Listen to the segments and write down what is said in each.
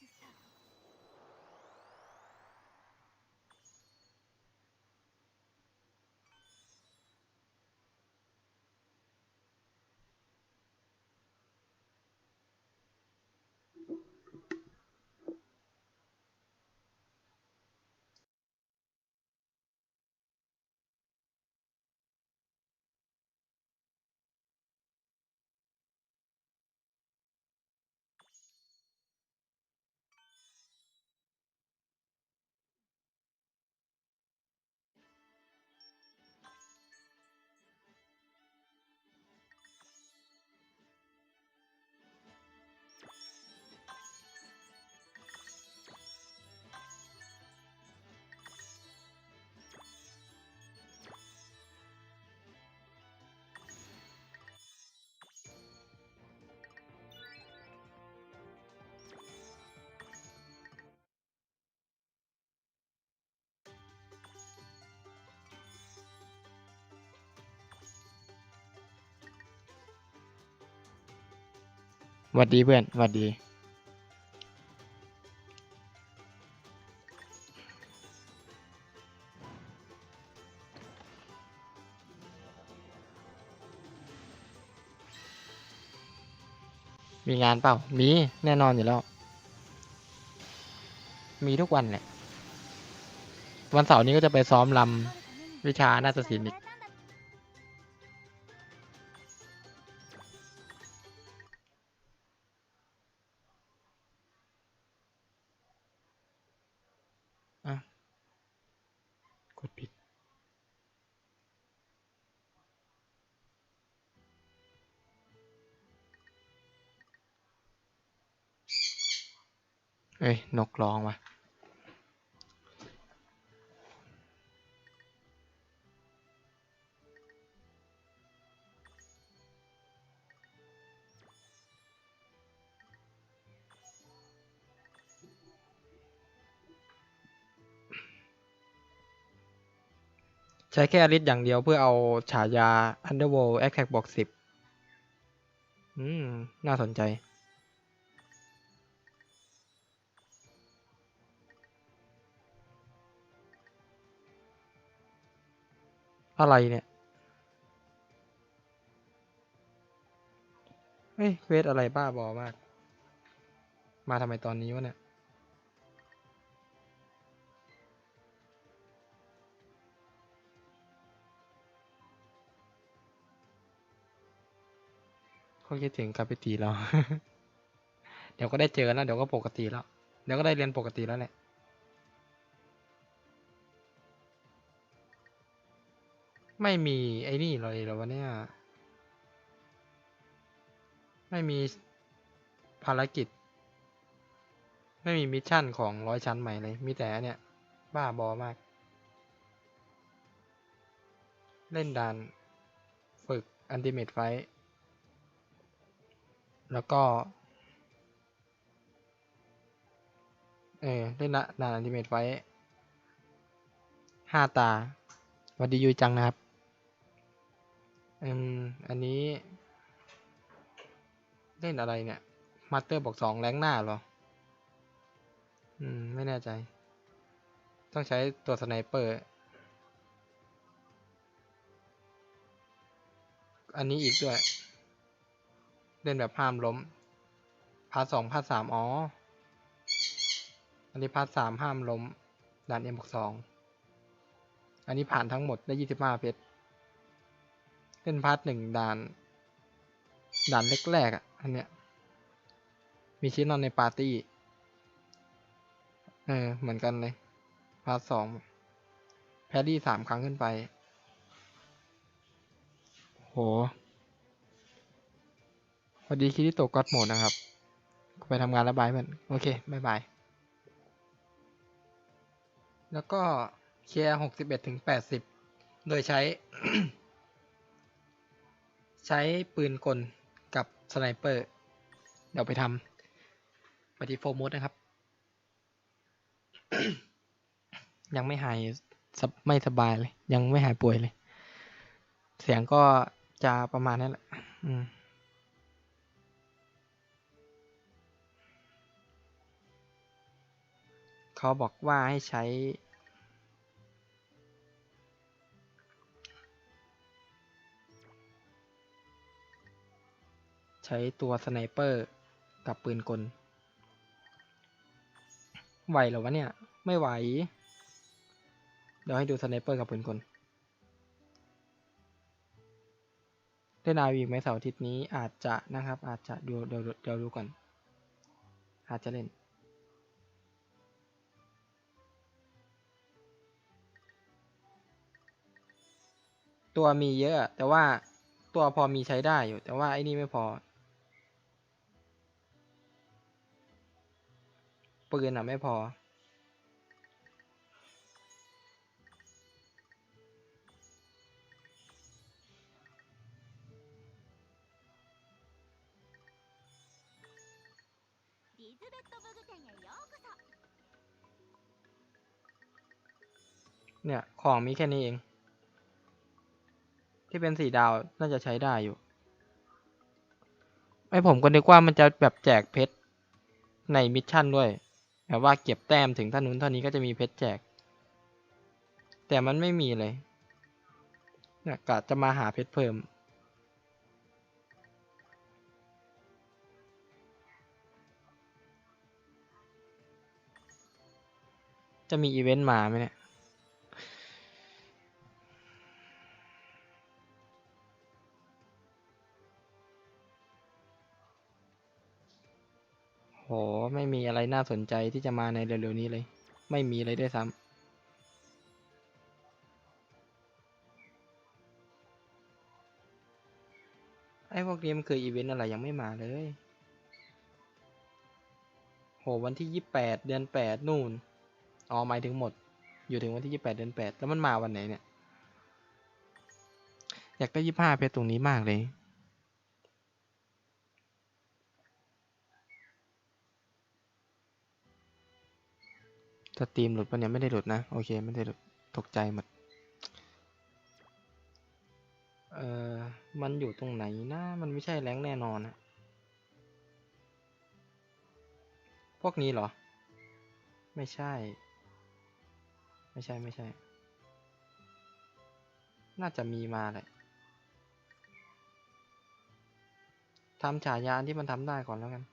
Pakistan. หวัดดีเพื่อนหวัดดี มีงานเปล่า มีแน่นอนอยู่แล้ว มีทุกวันแหละ วันเสาร์นี้ก็จะไปซ้อมลำวิชานาฏศิลป์อีก เอ้ย นกร้องว่ะใช้แค่อลิสอย่างเดียวเพื่อเอาฉายา Underworld Attack บวกสิบอืม น่าสนใจ อะไรเนี่ย เฮ้ย เวสอะไรบ้าบอมาก มาทำไมตอนนี้วะเนี่ยเขาคิดถึงกาปิตีแล้ว เดี๋ยวก็ได้เจอแล้ว เดี๋ยวก็ปกติแล้ว เดี๋ยวก็ได้เรียนปกติแล้วแหละ ไม่มีไอ้นี่เลยเหรอวะเนี่ย ไม่มีภารกิจ ไม่มีมิชชั่นของร้อยชั้นใหม่เลย มีแต่เนี่ย บ้าบอมาก เล่นด่านฝึกอันติเมตไฟแล้วก็ เออเล่นละดานอันติเมตไฟห้าตาสวัสดียุยจังนะครับ อืม อันนี้ เล่นอะไรเนี่ย มาสเตอร์บอกสองแรงหน้าหรอ อืม ไม่แน่ใจ ต้องใช้ตัวสไนเปอร์ อันนี้อีกด้วย เล่นแบบห้ามล้ม พาร์ทสองพาร์ทสามอ๋อ อันนี้พาร์ทสามห้ามล้มด่านเอ็มบวกสอง อันนี้ผ่านทั้งหมดได้ยี่สิบห้าเพชร เล่นพาร์ทหนึ่งด่าน ด่านแรกๆอะ อันเนี้ย มีชิ้นนอนในปาร์ตี้ เออ เหมือนกันเลย พาร์ทสอง แพรรี่สามครั้งขึ้นไป โหสวัสดีคิริโตก็อดโหมดนะครับ ไปทำงานแล้วบายเพื่อนโอเคบายบาย แล้วก็เคลียร์หกสิบเอ็ดถึงแปดสิบ โดยใช้ ใช้ปืนกลกับสไนเปอร์ เดี๋ยวไปทำไปที่โฟมูดนะครับ ยังไม่หายไม่สบายเลย ยังไม่หายป่วยเลย เสียงก็จะประมาณนั้นแหละอืมเขาบอกว่าให้ใช้ ช้ตัวสไนเปอร์กับปืนกล ไหวหรอวะเนี่ย ไม่ไหว เดี๋ยวให้ดูสไนเปอร์กับปืนกลเล่นอาวีไหมเสาร์อาทิตย์นี้อาจจะนะครับ อาจจะเดูเดี๋ยวเดี๋ยวดูก่อน อาจจะเล่นตัวมีเยอะ แต่ว่าตัวพอมีใช้ได้อยู่ แต่ว่าไอ้นี่ไม่พอ ปืนอ่ะไม่พอ リズベット・ブグ店へようこそ เนี่ย ของมีแค่นี้เอง ที่เป็นสีดาวน่าจะใช้ได้อยู่ ไอผมก็นึกว่ามันจะแบบแจกเพชรในมิชชั่นด้วย แบบว่าเก็บแต้มถึงเท่านู้นเท่านี้ก็จะมีเพชรแจก แต่มันไม่มีเลยเนี่ยกะจะมาหาเพชรเพิ่ม จะมีอีเวนต์มาไหมเนี่ย โหไม่มีอะไรน่าสนใจที่จะมาในเร็วๆนี้เลย ไม่มีเลยด้วยซ้ำไอ้พวกนี้มันคืออีเวนต์อะไรยังไม่มาเลย โหวันที่ยี่แปดเดือนแปดนู่น อ๋อหมายถึงหมด อยู่ถึงวันที่ยี่แปดเดือนแปดแล้วมันมาวันไหนเนี่ย อยากได้ยี่ห้าเพชรตรงนี้มากเลย สตรีมหลุดปะเนี่ยไม่ได้หลุดนะ โอเคไม่ได้หลุดตกใจหมด เอ่อ มันอยู่ตรงไหนนะ มันไม่ใช่แรงแน่นอนนะพวกนี้เหรอ ไม่ใช่ ไม่ใช่ไม่ใช่ น่าจะมีมาแหละทำฉายานที่มันทำได้ก่อนแล้วกัน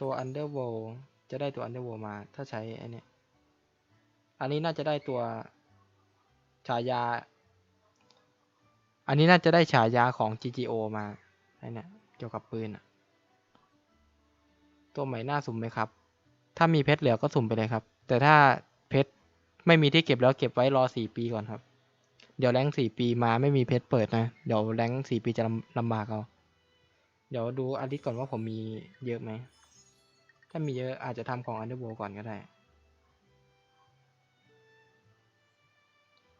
ตัว Underworld จะได้ตัว Underworld มา ถ้าใช้ไอ้เนี่ยอันนี้น่าจะได้ตัวฉายา อันนี้น่าจะได้ฉายาของ GGO มาไอ้เนี่ยเกี่ยวกับปืนอะตัวใหม่น่าสุ่มไหมครับ ถ้ามีเพชรเหลือก็สุ่มไปเลยครับ แต่ถ้าเพชรไม่มีที่เก็บแล้วเก็บไว้รอสี่ปีก่อนครับ เดี๋ยวแรงสี่ปีมาไม่มีเพชรเปิดนะ เดี๋ยวแรงสี่ปีจะลำลำบากเอา เดี๋ยวดูอาทิตย์ก่อนว่าผมมีเยอะไหม ถ้ามีเยอะอาจจะทำของ Underworld ก่อนก็ได้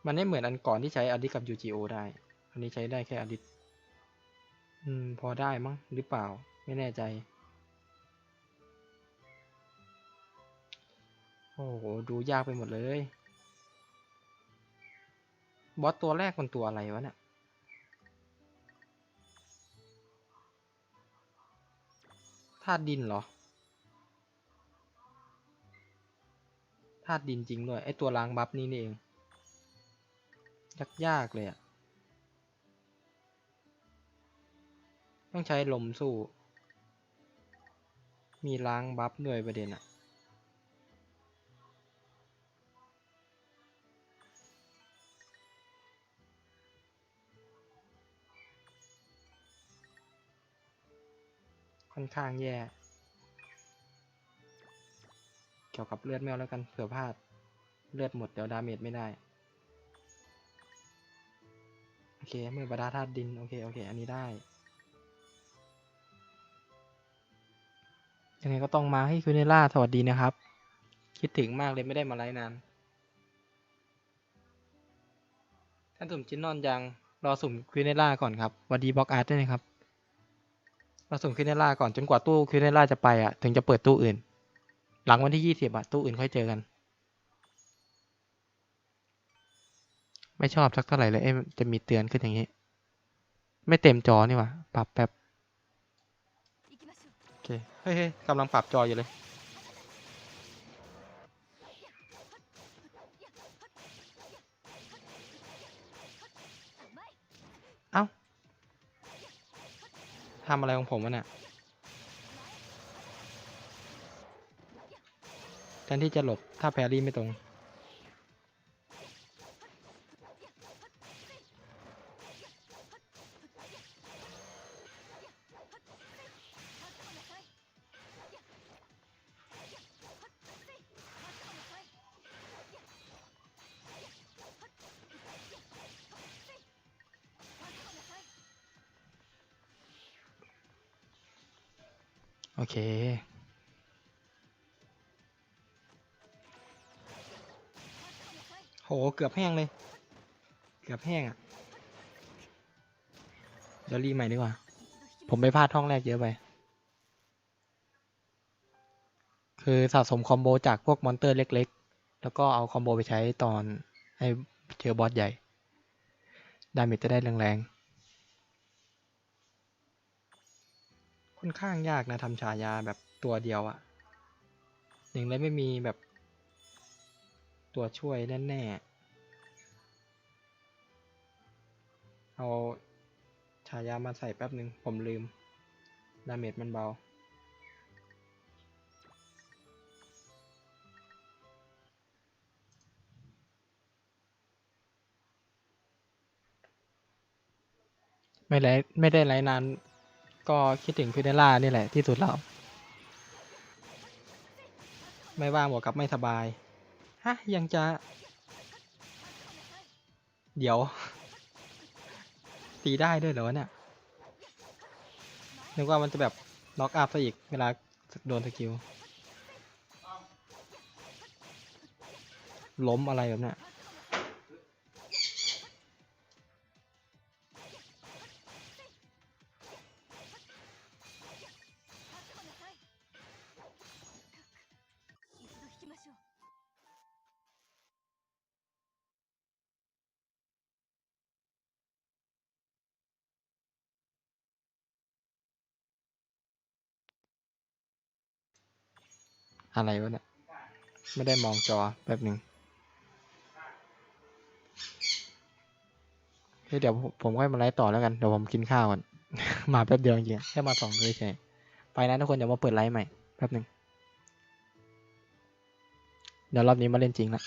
มันไม่เหมือนอันก่อนที่ใช้อดิกับ UGO ได้ อันนี้ใช้ได้แค่อดิอืม พอได้มั้งหรือเปล่า ไม่แน่ใจ โอ้โห ดูยากไปหมดเลย บอสตัวแรกมันตัวอะไรวะเนี่ยธาตุดินเหรอ ธาตุดินจริงด้วย ไอตัวล้างบัฟนี่นี่เอง ยากยากเลยอะต้องใช้ลมสู้ มีล้างบัฟด้วยประเด็นอะค่อนข้างแย่ กี่ยวกับเลือดแมวแล้วกันเผื่อพลาดเลือดหมดเดี๋ยวดาเมจไม่ได้โอเคมือบาดาธาตุดินโอเคโอเค อันนี้ได้ยังไงก็ต้องมาให้คุณเนล่าสวัสดีนะครับ คิดถึงมากเลยไม่ได้มาไลฟ์นานท่านสุ่มจินนอนยังรอสุ่มควินเนล่าก่อนครับสวัสดีบล็อกอาร์ตด้วยนะครับรอสุ่มควินเนล่าก่อนจนกว่าตู้ควินเนล่าจะไปอะถึงจะเปิดตู้อื่น หลังวันที่ยี่สิบอะตู้อื่นค่อยเจอกัน ไม่ชอบสักเท่าไหร่เลยเอ๊ะจะมีเตือนขึ้นอย่างนี้ ไม่เต็มจอนี่วะปรับแบบโอเคเฮ้ยกำลังปรับจออยู่เลยเอ้าทำอะไรของผมวะเนี่ย แทนที่จะหลบถ้าแพรี่ไม่ตรง โอเค โห เกือบแห้งเลย เกือบแห้งอะ เดี๋ยวรีใหม่ดีกว่า ผมไปพลาดท่องแรกเยอะไป คือสะสมคอมโบจากพวกมอนเตอร์เล็กๆ แล้วก็เอาคอมโบไปใช้ตอนให้เจอบอสใหญ่ ดาเมจจะได้แรงๆ ค่อนข้างยากนะทำฉายาแบบตัวเดียวอะ่ะหนึ่งเลยไม่มีแบบ ตัวช่วยแน่ๆ เอาฉายามาใส่แป๊บหนึ่งผมลืม ดาเมจมันเบา ไม่ไลฟ์ไม่ได้ไลฟ์นาน ก็คิดถึงฟิเดล่านี่แหละที่สุดแล้ว ไม่ว่างบวกกับไม่สบาย ฮะ ยังจะ เดี๋ยว ตีได้ด้วยเหรอเนี่ยนึกว่ามันจะแบบน็อกอัพซะอีกเวลาโดนสกิล ล้มอะไรแบบเนี้ย อะไรวะเนี่ย ไม่ได้มองจอแป๊บหนึ่งเดี๋ยวผมค่อยมาไลฟ์ต่อแล้วกัน เดี๋ยวผมกินข้าวก่อน มาแป๊บเดียวจริงแค่มาสองเลยใช่ไปนะทุกคน เดี๋ยวมาเปิดไลฟ์ใหม่แป๊บหนึ่งเดี๋ยวรอบนี้มาเล่นจริงละ